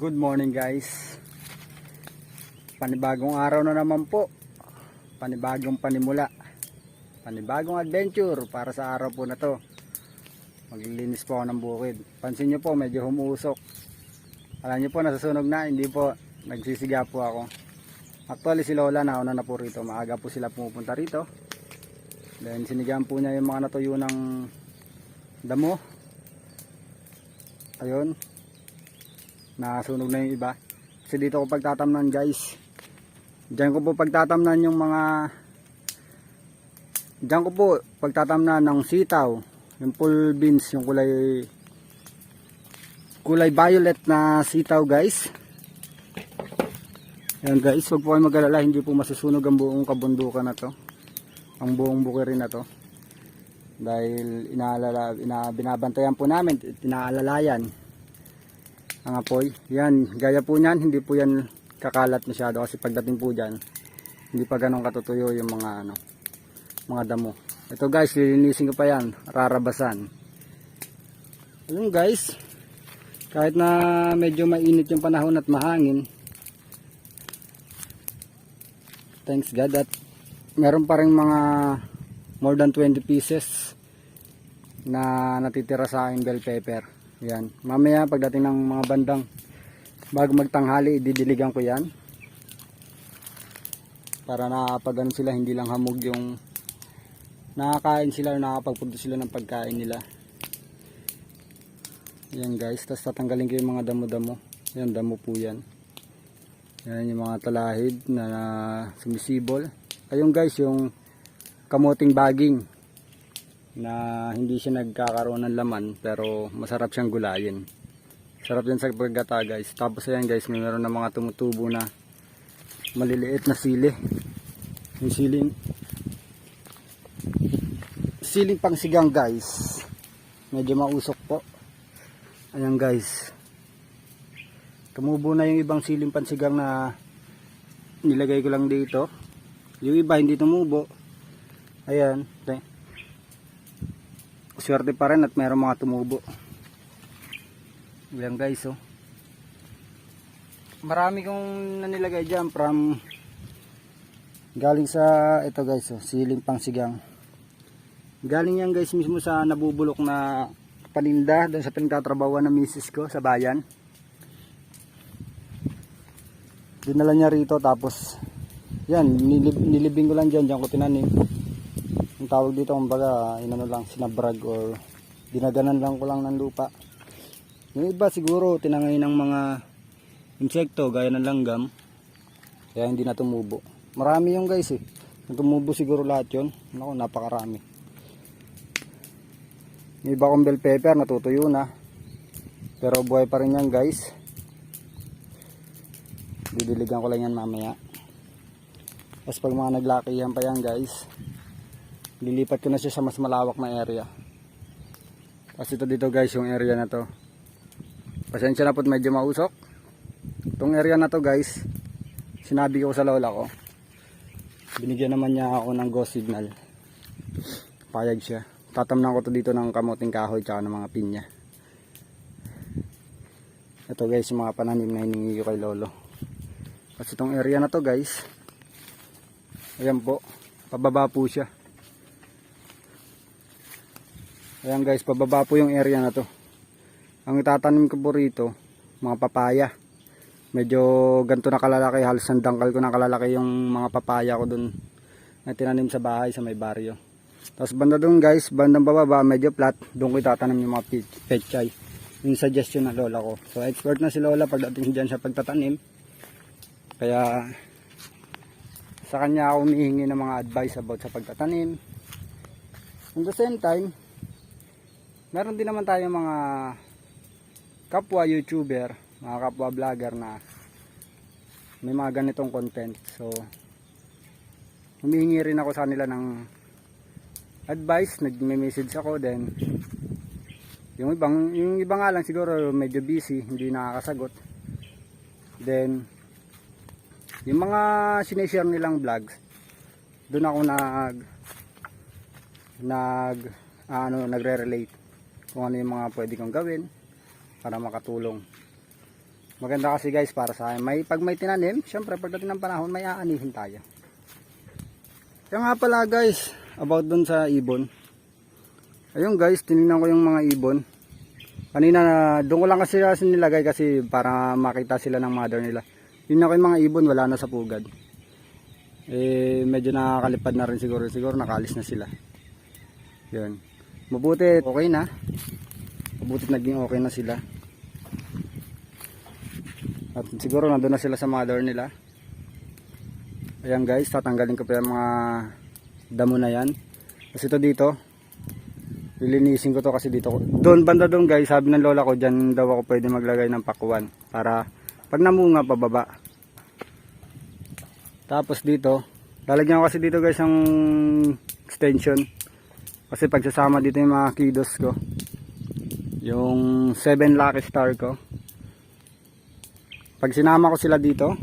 Good morning guys. Panibagong araw na naman po. Panibagong panimula. Panibagong adventure para sa araw po na to. Maglilinis po ako ng bukid. Pansin nyo po medyo humuusok Alam nyo po nasusunog na. Hindi po nagsisiga po ako. Actually si Lola nauna na po rito. Maaga po sila pumupunta rito. Then sinigahan po niya yung mga natuyo ng damo. Ayun nasunog na yung iba kasi dito ko pagtatamnan guys dyan ko po pagtatamnan yung mga dyan ko po pagtatamnan ng sitaw yung full beans yung kulay kulay violet na sitaw guys Ayan guys, huwag po kayo mag-alala, hindi po masusunog ang buong kabundukan na to. Ang buong bukirin na to. Dahil inaalala, ina, binabantayan po namin, inaalalayan ang apoy. Yan, gaya po niyan, hindi po yan kakalat masyado kasi pagdating po dyan, hindi pa ganun katutuyo yung mga ano, mga damo. Ito guys, lilinisin ko pa yan, rarabasan. Ayun guys, kahit na medyo mainit yung panahon at mahangin, thanks God at meron pa rin mga more than 20 pieces na natitira sa aking bell pepper. Yan. Mamaya pagdating ng mga bandang bago magtanghali, didiligan ko yan. Para nakapag ano sila, hindi lang hamog yung nakakain sila o nakapagpunto sila ng pagkain nila. Yan guys, tapos tatanggalin ko yung mga damo-damo. Yan, damo po yan. Yan yung mga talahid na, sumisibol. Ayun guys, yung kamuting baging na hindi siya nagkakaroon ng laman pero masarap siyang gulayin. Sarap din sa pagkata guys. Tapos ayan guys, may meron na mga tumutubo na maliliit na sili. Yung siling siling pangsigang guys. Medyo mausok po. Ayan guys. Tumubo na yung ibang siling pansigang na nilagay ko lang dito. Yung iba hindi tumubo. Ayan. Swerte pa rin at mayroong mga tumubo. Yan guys oh. Marami kong nanilagay dyan from galing sa ito guys oh siling pang sigang galing yan guys mismo sa nabubulok na paninda doon sa pinagtatrabawan ng misis ko sa bayan. Dinala niya rito tapos yan nilib, nilibing ko lang dyan dyan ko tinanim tawag dito kumbaga inano lang sinabrag or dinaganan lang ko lang ng lupa. Yung iba siguro tinangay ng mga insekto gaya ng langgam kaya hindi na tumubo. Marami yung guys eh. Tumubo siguro lahat yun naku napakarami. Yung iba kong bell pepper natutuyo na. Pero buhay pa rin yan guys. Didiligan ko lang yan mamaya. Tapos pag mga naglakihan pa yan guys lilipat ko na siya sa mas malawak na area. Kasi ito dito guys yung area na to. Pasensya na po medyo mausok. Itong area na to guys sinabi ko sa lola ko binigyan naman niya ako ng go signal. Payag siya. Tatamnan ko to dito ng kamuting kahoy tsaka ng mga pinya. Ito guys yung mga pananim na hiningi ko kay lolo. Kasi itong area na to guys ayan po pababa po siya ayan guys pababa po yung area na to. Ang itatanim ko po rito mga papaya. Medyo ganito na kalalaki halos ang dangkal ko na kalalaki yung mga papaya ko dun na tinanim sa bahay sa may baryo. Tapos banda dun guys bandang bababa medyo flat doon ko itatanim yung mga pechay. Yung suggestion ng lola ko. So expert na si lola pagdating dyan sa pagtatanim. Kaya sa kanya ako humihingi ng mga advice about sa pagtatanim. At the same time meron din naman tayo mga kapwa youtuber mga kapwa vlogger na may mga ganitong content. So humihingi rin ako sa nila ng advice. Nagme-message ako then yung ibang yung iba nga lang siguro medyo busy hindi nakakasagot. Then yung mga sinishare nilang vlogs doon ako nag nag ano nagre-relate kung ano yung mga pwede kong gawin para makatulong Maganda kasi guys para sa akin. May, pag may tinanim, syempre pagdating ng panahon, may aanihin tayo. Kaya nga pala guys, about dun sa ibon. Ayun guys, tinignan ko yung mga ibon. Kanina, na- doon ko lang kasi kasi nilagay kasi para makita sila ng mother nila. Yun ako yung mga ibon, wala na sa pugad. Eh, medyo nakakalipad na rin siguro. Siguro nakalis na sila. Yun. Mabuti, okay na. Mabuti naging okay na sila. At siguro nandun na sila sa mother nila. Ayan guys, tatanggalin ko pa yung mga damo na yan. Kasi ito dito, lilinisin ko to kasi dito. Doon, banda doon guys, sabi ng lola ko, dyan daw ako pwede maglagay ng pakuan. Para pag namunga, pababa. Tapos dito, lalagyan ko kasi dito guys ang extension. Kasi pagsasama dito yung mga kidos ko. Yung 7 lucky star ko. Pag sinama ko sila dito,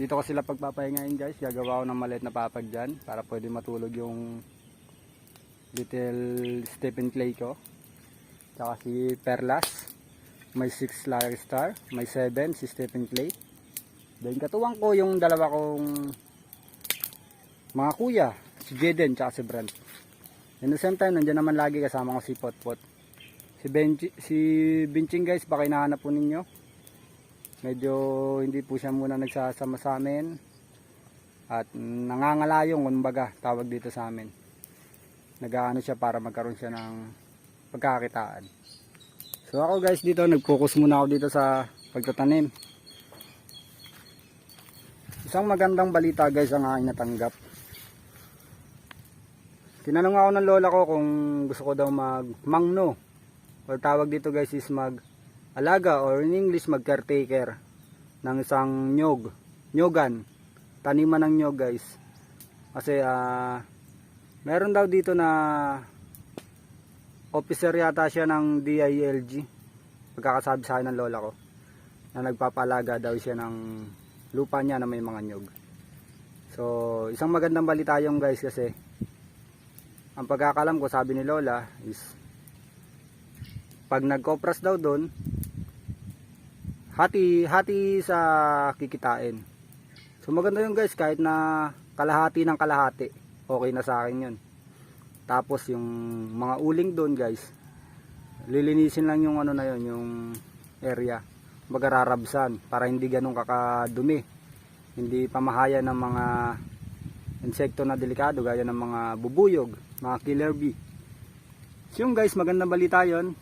dito ko sila pagpapahingain guys. Gagawa ko ng maliit na papag dyan para pwede matulog yung little Stephen Clay ko. Tsaka si Perlas. May 6 lucky star. May 7 si Stephen Clay. Then katuwang ko yung dalawa kong mga kuya. Si Jaden tsaka si Brent. And the same time, nandiyan naman lagi kasama ko si Potpot. Si Benji, si Binching guys, baka hinahanap po ninyo. Medyo hindi po siya muna nagsasama sa amin. At nangangalayong, kumbaga, tawag dito sa amin. Nagaano siya para magkaroon siya ng pagkakakitaan. So ako guys dito, nag-focus muna ako dito sa pagtatanim. Isang magandang balita guys ang aking natanggap. Tinanong ako ng lola ko kung gusto ko daw mag mangno. Or tawag dito guys is mag alaga or in English mag caretaker ng isang nyog nyogan. Taniman ng nyog guys. Kasi ah meron daw dito na officer yata siya ng DILG pagkakasabi sa akin ng lola ko na nagpapalaga daw siya ng lupa niya na may mga nyog. So isang magandang balita yung guys kasi ang pagkakalam ko sabi ni Lola is pag nagkopras daw doon hati hati sa kikitain. So maganda yun guys kahit na kalahati ng kalahati okay na sa akin yun. Tapos yung mga uling doon guys lilinisin lang yung ano na yun yung area. Magararabsan para hindi ganun kakadumi. Hindi pamahaya ng mga insekto na delikado gaya ng mga bubuyog mga killer bee. So yun guys magandang balita yon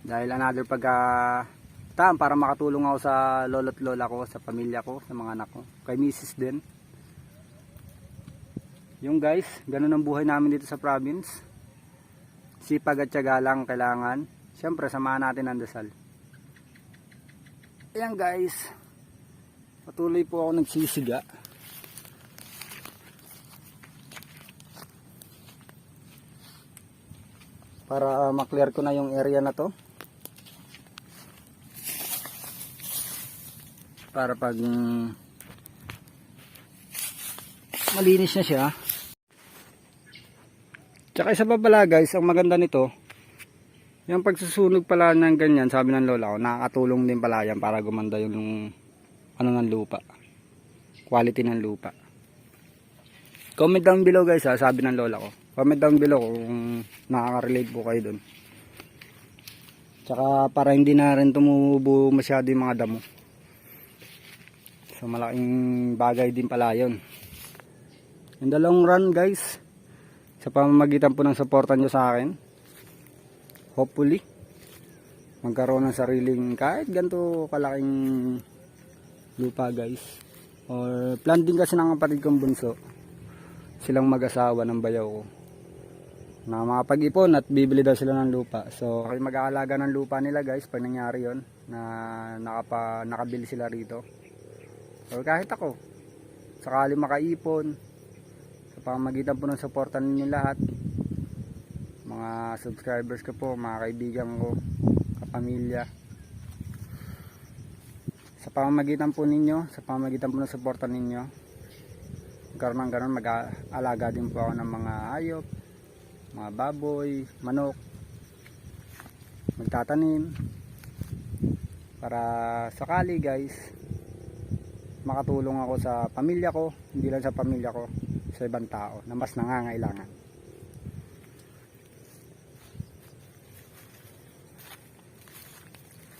dahil another pagka taan para makatulong ako sa lolo't lola ko sa pamilya ko sa mga anak ko. Kay misis din. Yung guys ganun ang buhay namin dito sa province. Sipag at tiyaga lang kailangan. Syempre samahan natin ang dasal. Ayan guys. Patuloy po ako nagsisiga para maklear ko na yung area na to. Para pag mm, malinis na siya. Tsaka isa pa pala guys ang maganda nito yung pagsusunog pala ng ganyan sabi ng lola ko nakakatulong din pala yan para gumanda yung ano ng lupa quality ng lupa. Comment down below guys ha sabi ng lola ko comment down below kung nakaka-relate po kayo dun. Tsaka para hindi na rin tumubo masyado yung mga damo. So malaking bagay din pala yun. In the long run guys sa pamamagitan po ng suporta nyo sa akin hopefully magkaroon ng sariling kahit ganito kalaking lupa guys or plan din kasi ng kapatid kong bunso silang mag-asawa ng bayaw ko na makapag-ipon at bibili daw sila ng lupa. So kayo mag-aalaga ng lupa nila guys pag nangyari yon na nakapa, nakabili sila rito. Or kahit ako sakali makaipon sa pamamagitan po ng suporta ninyo lahat mga subscribers ko po mga kaibigan ko kapamilya. Sa pamamagitan po ninyo sa pamamagitan po ng suporta ninyo magkaroon ng ganun mag-aalaga din po ako ng mga ayop mga baboy, manok magtatanim. Para sakali guys makatulong ako sa pamilya ko hindi lang sa pamilya ko sa ibang tao na mas nangangailangan.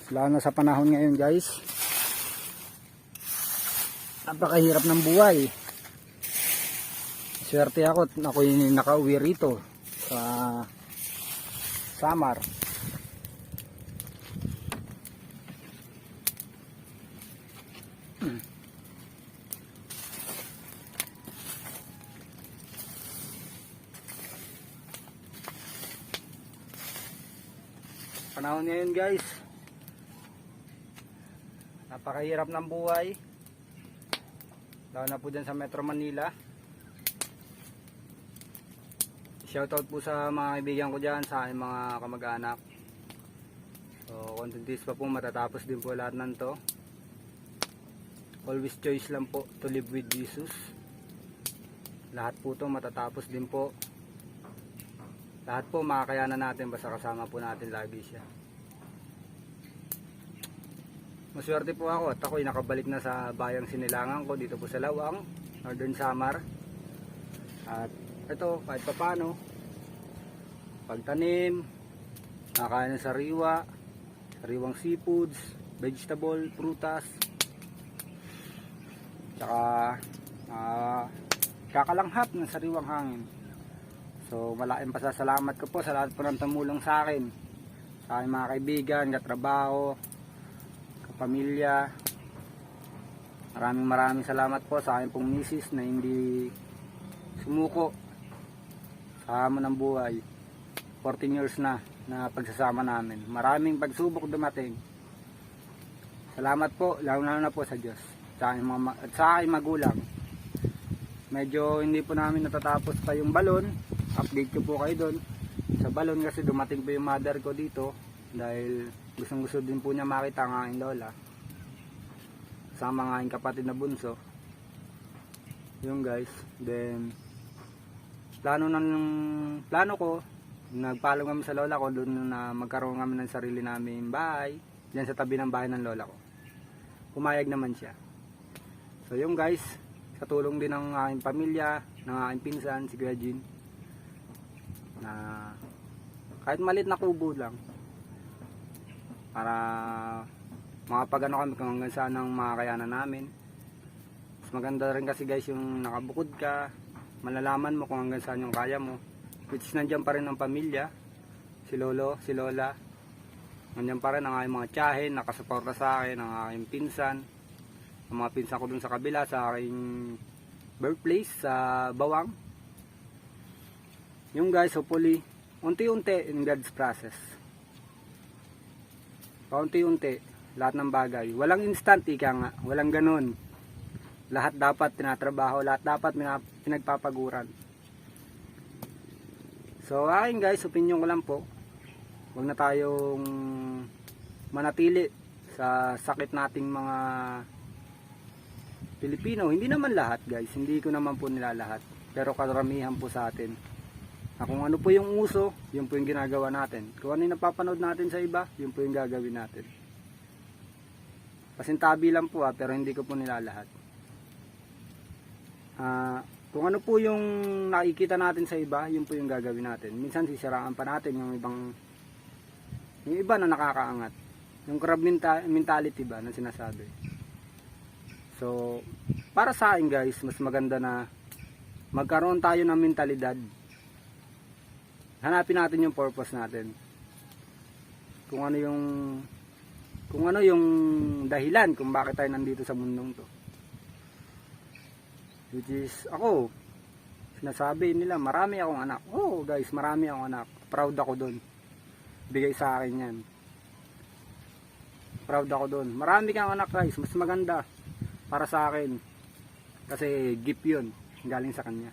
Lalo na sa panahon ngayon guys. Napakahirap ng buhay. Swerte ako at ako'y nakauwi rito sa Samar panahon ngayon guys. Napakahirap ng buhay. Lalo na po dyan sa Metro Manila shoutout po sa mga kaibigan ko dyan sa aking mga kamag-anak. So content days pa po matatapos din po lahat ng to. Always choice lang po to live with Jesus. Lahat po to matatapos din po. Lahat po makakayanan natin basta kasama po natin lagi siya. Maswerte po ako at ako'y nakabalik na sa bayang sinilangan ko dito po sa Lawang Northern Samar. At ito kahit pa paano pagtanim nakakain ng sariwa sariwang seafoods vegetable, prutas. Tsaka ah, kakalanghap ng sariwang hangin. So malaking pasasalamat ko po sa lahat po ng tumulong sa akin. Sa aking mga kaibigan, katrabaho kapamilya. Maraming maraming salamat po sa aking pong misis na hindi sumuko hamon ng buhay. 14 years na na pagsasama namin. Maraming pagsubok dumating. Salamat po lalo na po sa Diyos. Sa aking mga, at sa aking magulang. Medyo hindi po namin natatapos pa yung balon. Update ko po kayo doon sa balon kasi dumating po yung mother ko dito. Dahil gustong gusto din po niya makita ang aking lola. Sama ang aking kapatid na bunso. Yung guys. Then plano ng plano ko nagpalo kami sa lola ko doon na magkaroon kami ng sarili namin bahay diyan sa tabi ng bahay ng lola ko. Pumayag naman siya. So yung guys sa tulong din ng aking pamilya ng aking pinsan si Kuya Jean na kahit malit na kubo lang para makapag ano kami kung hanggang saan ang makakayanan namin. Mas maganda rin kasi guys yung nakabukod ka malalaman mo kung hanggang saan yung kaya mo. Which is nandyan pa rin ang pamilya. Si lolo, si lola. Nandyan pa rin ang aking mga tiyahin nakasuporta sa akin ang aking pinsan. Ang mga pinsan ko dun sa kabila sa aking birthplace sa Bawang. Yung guys hopefully unti-unti in God's process. Paunti-unti lahat ng bagay. Walang instant ika nga. Walang ganun lahat dapat tinatrabaho lahat dapat pinagpapaguran. So akin guys opinion ko lang po. Huwag na tayong manatili sa sakit nating mga Pilipino. Hindi naman lahat guys. Hindi ko naman po nila lahat pero karamihan po sa atin. Na kung ano po yung uso yun po yung ginagawa natin. Kung ano yung napapanood natin sa iba yun po yung gagawin natin. Pasintabi lang po ah, pero hindi ko po nila lahat Ah, kung ano po yung nakikita natin sa iba, yun po yung gagawin natin. Minsan sisiraan pa natin yung ibang yung iba na nakakaangat. Yung crab menta- mentality ba na sinasabi. So, para sa akin guys, mas maganda na magkaroon tayo ng mentalidad. Hanapin natin yung purpose natin. Kung ano yung kung ano yung dahilan kung bakit tayo nandito sa mundong to which is ako sinasabi nila marami akong anak. Oh guys marami akong anak. Proud ako doon bigay sa akin yan. Proud ako doon marami kang anak guys. Mas maganda para sa akin. Kasi gift yun. Galing sa kanya.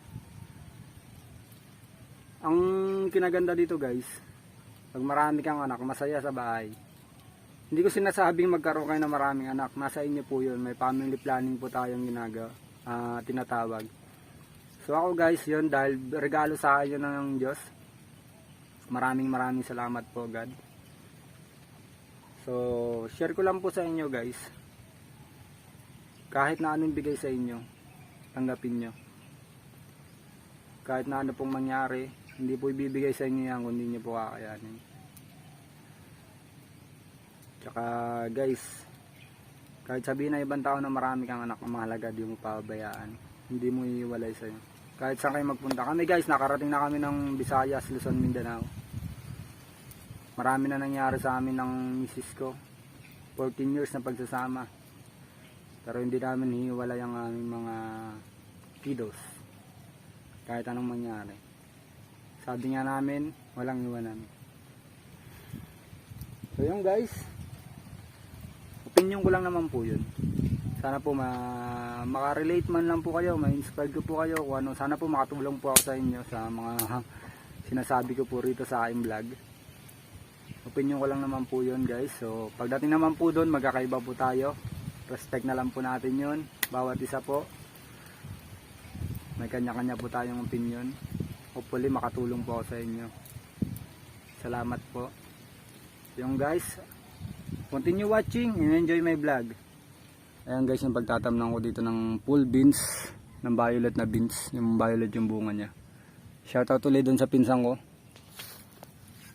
Ang kinaganda dito guys pag marami kang anak masaya sa bahay. Hindi ko sinasabing magkaroon kayo ng maraming anak. Nasa inyo po yun. May family planning po tayong ginagawa ah, tinatawag. So ako guys, yun dahil regalo sa akin ng Diyos. Maraming maraming salamat po God. So, share ko lang po sa inyo guys. Kahit na anong bigay sa inyo, tanggapin nyo. Kahit na ano pong mangyari, hindi po ibibigay sa inyo yan kung hindi nyo po kakayanin. Tsaka guys, kahit sabihin na ibang tao na marami kang anak na mahalaga, di mo pabayaan. Hindi mo iiwalay sa'yo. Kahit saan kayo magpunta. Kami guys, nakarating na kami ng Visayas, Luzon, Mindanao. Marami na nangyari sa amin ng misis ko. 14 years na pagsasama. Pero hindi namin hiwalay ang aming mga kiddos. Kahit anong mangyari. Sabi nga namin, walang iwanan. So yun guys. Opinion ko lang naman po yun. Sana po ma makarelate man lang po kayo, ma-inspire ko po kayo ano. Sana po makatulong po ako sa inyo sa mga sinasabi ko po rito sa aking vlog. Opinion ko lang naman po yun guys. So pagdating naman po doon, magkakaiba po tayo. Respect na lang po natin yun. Bawat isa po. May kanya-kanya po tayong opinion. Hopefully makatulong po ako sa inyo. Salamat po. Yung guys, continue watching and enjoy my vlog. Ayan guys, yung pagtatamnan ko dito ng full beans, ng violet na beans, yung violet yung bunga niya. Shoutout ulit dun sa pinsan ko.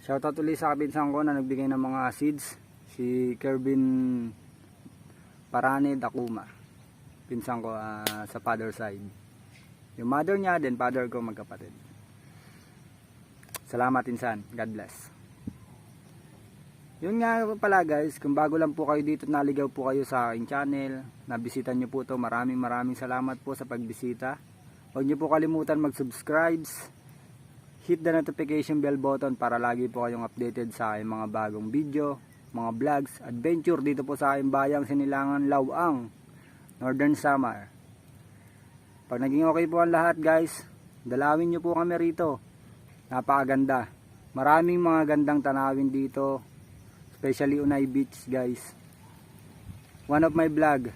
Shoutout ulit sa pinsan ko na nagbigay ng mga seeds, si Kervin Parane Dakuma. Pinsan ko ah, sa father side. Yung mother niya, then father ko magkapatid. Salamat insan. God bless. Yun nga pala guys, kung bago lang po kayo dito naligaw po kayo sa aking channel, nabisita nyo po to maraming maraming salamat po sa pagbisita. Huwag nyo po kalimutan mag-subscribe, hit the notification bell button para lagi po kayong updated sa aking mga bagong video, mga vlogs, adventure dito po sa aking bayang Sinilangan Lawang, Northern Samar. Pag naging okay po ang lahat guys, dalawin nyo po kami rito. Napakaganda. Maraming mga gandang tanawin dito, especially Unay Beach guys. One of my vlog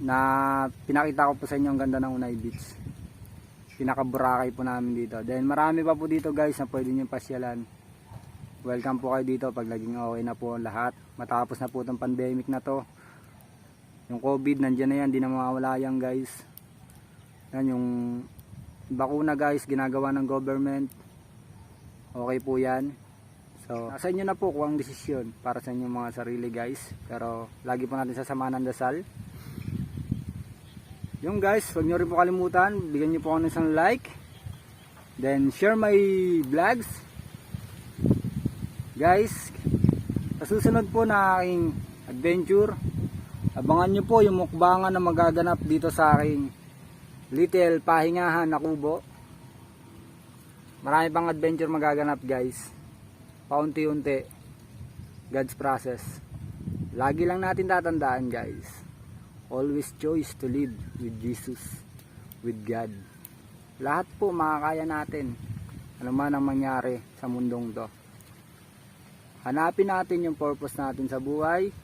na pinakita ko po sa inyo ang ganda ng Unay Beach pinaka Boracay po namin dito. Then marami pa po dito guys na pwede nyo pasyalan. Welcome po kayo dito pag naging okay na po lahat. Matapos na po itong pandemic na to. Yung COVID nandyan na yan di na mawawala yan guys. Yan yung bakuna guys ginagawa ng government. Okay po yan So, nasa inyo na po kung ang desisyon para sa inyong mga sarili guys. Pero, lagi po natin sasamahan ng dasal. Yung guys, huwag nyo rin po kalimutan, bigyan nyo po ako ng isang like. Then, share my vlogs. Guys, sa susunod po na aking adventure, abangan nyo po yung mukbangan na magaganap dito sa aking little pahingahan na kubo. Marami pang adventure magaganap guys paunti-unti. God's process. Lagi lang natin tatandaan guys. Always choice to live with Jesus with God. Lahat po makakaya natin. Ano man ang mangyari sa mundong to. Hanapin natin yung purpose natin sa buhay.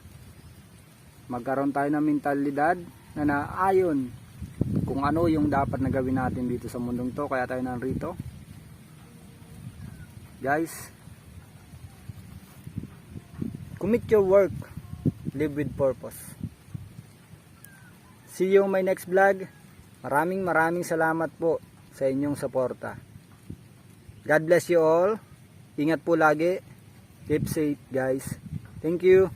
Magkaroon tayo ng mentalidad na naayon kung ano yung dapat na gawin natin dito sa mundong to kaya tayo nandito guys Commit your work. Live with purpose. See you on my next vlog. Maraming maraming salamat po sa inyong suporta. God bless you all. Ingat po lagi. Keep safe guys. Thank you.